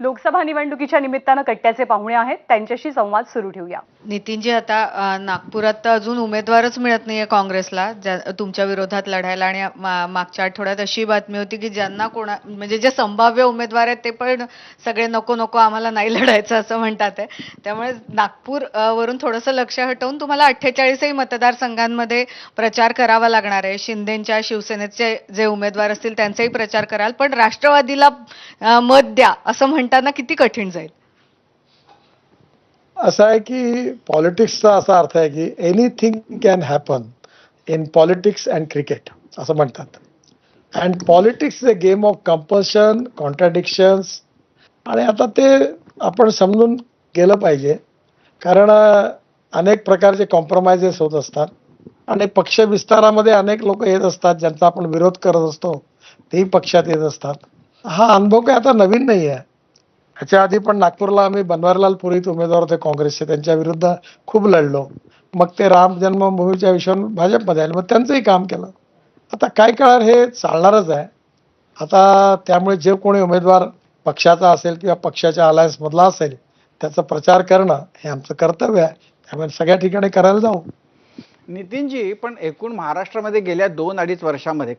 लोकसभा निवडणुकीच्या निमित्तानं कट्ट्याचे पाहुणे आहेत. त्यांच्याशी संवाद सुरू ठेवूया. नितीनजी आता नागपुरात तर अजून उमेदवारच मिळत नाहीये काँग्रेसला ज्या- तुमच्या विरोधात लढायला आणि मागच्या आठवड्यात अशी बातमी होती की ज्यांना कोणा म्हणजे जे संभाव्य उमेदवार आहेत ते पण सगळे नको नको आम्हाला नाही लढायचं असं म्हणतात आहे त्यामुळे नागपूर वरून थोडंसं लक्ष हटवून तुम्हाला अठ्ठेचाळीसही मतदारसंघांमध्ये प्रचार करावा लागणार आहे. शिंदेच्या शिवसेनेचे जे उमेदवार असतील त्यांचाही प्रचार कराल. पण राष्ट्रवादीला मत द्या असं म्हणताना किती कठीण जाईल? असं आहे की पॉलिटिक्सचा असा अर्थ आहे की anything can happen in politics and cricket असं म्हणतात. And politics is a game of compulsion contradictions आणि आता ते आपण समजून गेलं पाहिजे. कारण अनेक प्रकारचे कॉम्प्रोमाइजेस होत असतात. आणि पक्ष विस्तारामध्ये अनेक लोक येत असतात ज्यांचा आपण विरोध करत असतो तेही पक्षात येत असतात. हा अनुभव काय आता नवीन नाही आहे ह्याच्या आधी पण नागपूरला आम्ही बनवारीलाल पुरोहित उमेदवार होते काँग्रेसचे. त्यांच्या विरुद्ध खूप लढलो. मग ते राम जन्मभूमीच्या विषयावर भाजपमध्ये आले. मग त्यांचंही काम केलं. आता काय काळ हे चालणारच आहे. आता त्यामुळे जे कोणी उमेदवार पक्षाचा असेल किंवा पक्षाच्या अलायन्समधला असेल त्याचा प्रचार करणं हे आमचं कर्तव्य आहे. त्यामुळे सगळ्या ठिकाणी करायला जाऊ. नितीनजी पण एकूण महाराष्ट्रामध्ये गेल्या दोन अडीच वर्षामध्ये